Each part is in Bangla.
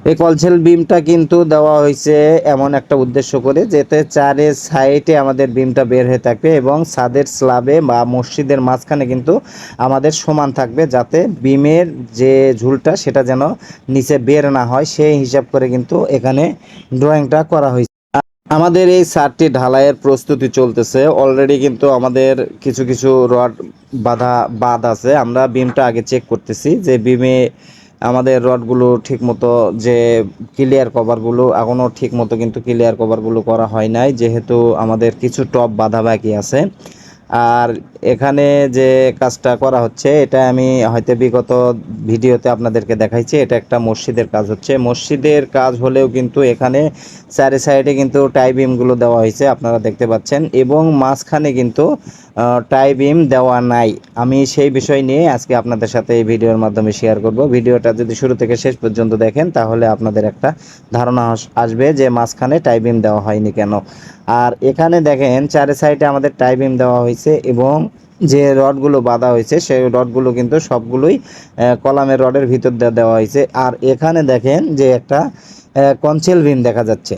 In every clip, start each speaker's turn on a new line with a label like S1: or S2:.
S1: এই কলসেল বিমটা কিন্তু দেওয়া হয়েছে এমন একটা উদ্দেশ্য করে, যাতে চারে সাইডে আমাদের বিমটা বের হয়ে থাকবে এবং ছাদের স্লাবে বা মসজিদের মাঝখানে কিন্তু আমাদের সমান থাকবে, যাতে বিমের যে ঝুলটা সেটা যেন নিচে বের না হয়। সেই হিসাব করে কিন্তু এখানে ড্রয়িংটা করা হয়েছে। আমাদের এই সারটি ঢালাইয়ের প্রস্তুতি চলতেছে। অলরেডি কিন্তু আমাদের কিছু কিছু রড বাঁধা বাদ আছে। আমরা বিমটা আগে চেক করতেছি যে বিমে আমাদের রডগুলো ঠিকমতো যে ক্লিয়ার কভারগুলো এখনও ঠিকমতো কিন্তু ক্লিয়ার কভারগুলো করা হয় নাই, যেহেতু আমাদের কিছু টপ বাঁধা বাকি আছে। আর এখানে যে কাজটা করা হচ্ছে, এটা আমি হয়তো বিগত ভিডিওতে আপনাদেরকে দেখাইছি, এটা একটা মসজিদের কাজ হচ্ছে। মসজিদের কাজ হলেও কিন্তু এখানে চারি সাইডে কিন্তু টাই বিমগুলো দেওয়া হয়েছে, আপনারা দেখতে পাচ্ছেন। এবং মাঝখানে কিন্তু টাই বিম দেওয়া নাই। আমি সেই বিষয় নিয়ে আজকে আপনাদের সাথে এই ভিডিওর মাধ্যমে শেয়ার করব। ভিডিওটা যদি শুরু থেকে শেষ পর্যন্ত দেখেন, তাহলে আপনাদের একটা ধারণা আস- আসবে যে মাঝখানে টাই বিম দেওয়া হয়নি কেন। আর এখানে দেখেন, চারি সাইডে আমাদের টাই বিম দেওয়া হয়েছে। এবং যে রডগুলো বাঁধা হয়েছে, সেই রডগুলো কিন্তু সবগুলোই কলামের রডের ভিতর দেওয়া হয়েছে। আর এখানে দেখেন যে একটা কনসেল বিম দেখা যাচ্ছে।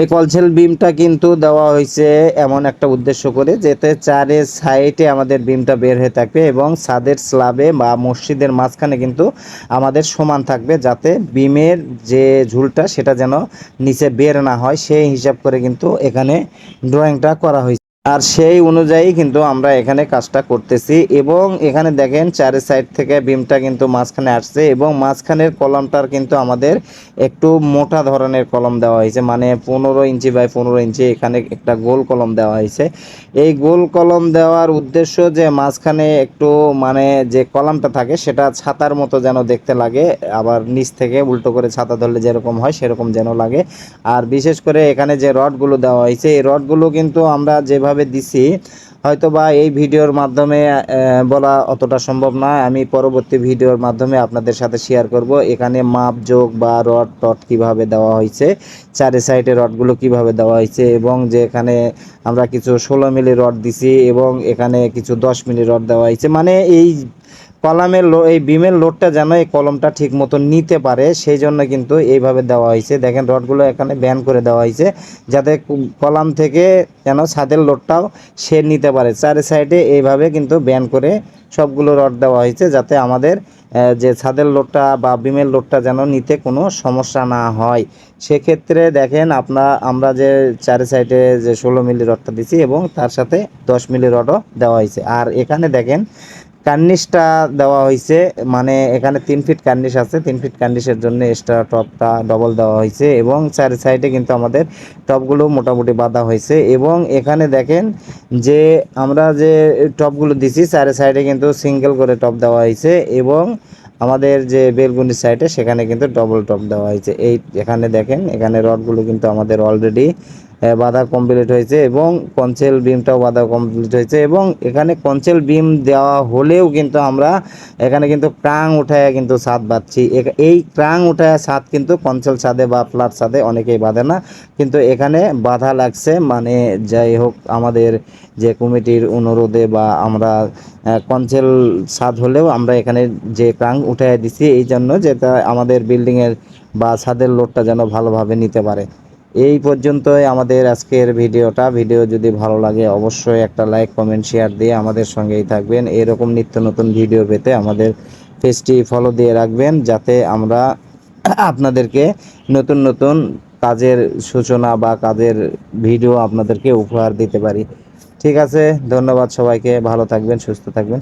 S1: এই কলসেল বিমটা কিন্তু দেওয়া হয়েছে এমন একটা উদ্দেশ্য করে, যেতে চারে সাইডে আমাদের বিমটা বের হয়ে থাকবে এবং ছাদের স্লাবে বা মসজিদের মাঝখানে কিন্তু আমাদের সমান থাকবে, যাতে বিমের যে ঝুলটা সেটা যেন নিচে বের না হয়। সেই হিসাব করে কিন্তু এখানে ড্রয়িংটা করা হয়েছে। আর সেই অনুযায়ী কিন্তু আমরা এখানে কাজটা করতেছি এবং এখানে দেখেন চারি সাইড থেকে বিমটা কিন্তু মাঝখানে আসছে এবং মাঝখানের কলমটার কিন্তু আমাদের একটু মোটা ধরনের কলম দেওয়া হয়েছে মানে পনেরো ইঞ্চি বাই পনেরো ইঞ্চি এখানে একটা গোল কলম দেওয়া হয়েছে। এই গোল কলম দেওয়ার উদ্দেশ্য যে মাঝখানে একটু মানে যে কলমটা থাকে সেটা ছাতার মতো যেন দেখতে লাগে, আবার নিচ থেকে উল্টো করে ছাতা ধরলে যেরকম হয় সেরকম যেন লাগে। আর বিশেষ করে এখানে যে রডগুলো দেওয়া হয়েছে, এই রডগুলো কিন্তু আমরা যেভাবে দিছি হয়তো বা এই ভিডিওর মাধ্যমে বলা অতটা সম্ভব না আমি পরবর্তী ভিডিওর মাধ্যমে আপনাদের সাথে শেয়ার করব এখানে মাপ, যোগ বা রড টট কীভাবে দেওয়া হয়েছে, চারি সাইডে রডগুলো কীভাবে দেওয়া হয়েছে এবং যে এখানে আমরা কিছু ষোলো মিলি রড দিছি এবং এখানে কিছু দশ মিলি রড দেওয়া হয়েছে। মানে এই কলামের লো এই বিমের লোডটা যেন এই কলমটা ঠিক মতো নিতে পারে, সেই জন্য কিন্তু এইভাবে দেওয়া হয়েছে। দেখেন, রডগুলো এখানে ব্যান করে দেওয়া হয়েছে, যাতে কলাম থেকে যেন ছাদের লোডটাও সে নিতে পারে। চারি সাইডে এইভাবে কিন্তু ব্যান করে সবগুলো রড দেওয়া হয়েছে, যাতে আমাদের যে ছাদের লোডটা বা বিমের লোডটা যেন নিতে কোনো সমস্যা না হয়। সেক্ষেত্রে দেখেন আপনার আমরা যে চারি সাইডে যে ষোলো মিলি রডটা দিছি এবং তার সাথে দশ মিলি রডও দেওয়া হয়েছে। আর এখানে দেখেন কার্নিশটা দেওয়া হয়েছে মানে এখানে তিন ফিট কার্নিশ আছে, তিন ফিট কার্নিশের জন্য এক্সট্রা টপটা ডবল দেওয়া হয়েছে এবং চারি সাইডে কিন্তু আমাদের টপগুলো মোটামুটি বাঁধা হয়েছে এবং এখানে দেখেন যে আমরা যে টপগুলো দিছি, চারি সাইডে কিন্তু সিঙ্গেল করে টপ দেওয়া হয়েছে এবং আমাদের যে বেলগুনি সাইডে সেখানে কিন্তু ডবল টপ দেওয়া হয়েছে এই এখানে দেখেন, এখানে রডগুলো কিন্তু আমাদের অলরেডি বাঁধা কমপ্লিট হয়েছে এবং কনসেল বিমটাও বাঁধা কমপ্লিট হয়েছে এবং এখানে কনসেল বিম দেওয়া হলেও কিন্তু আমরা এখানে কিন্তু ক্রাং উঠায় কিন্তু ছাদ বাঁধছি। এই ক্রাং উঠায় ছাদ কিন্তু কনসেল ছাদে বা ফ্ল্যাট ছাদে অনেকেই বাঁধে না। কিন্তু এখানে বাধা লাগছে মানে যাই হোক আমাদের যে কমিটির অনুরোধে বা আমরা কনসেল ছাদ হলেও আমরা এখানে যে ক্রাং উঠায় দিছি, এই জন্য যেটা আমাদের বিল্ডিংয়ের বা ছাদের লোডটা যেন ভালোভাবে নিতে পারে। এই পর্যন্তই আমাদের আজকের ভিডিওটা। ভিডিও যদি ভালো লাগে, অবশ্যই একটা লাইক, কমেন্ট, শেয়ার দিয়ে আমাদের সঙ্গেই থাকবেন। এরকম নিত্য নতুন ভিডিও পেতে আমাদের পেজটি ফলো দিয়ে রাখবেন, যাতে আমরা আপনাদেরকে নতুন নতুন কাজের সূচনা বা কাজের ভিডিও আপনাদেরকে উপহার দিতে পারি। ঠিক আছে, ধন্যবাদ সবাইকে। ভালো থাকবেন, সুস্থ থাকবেন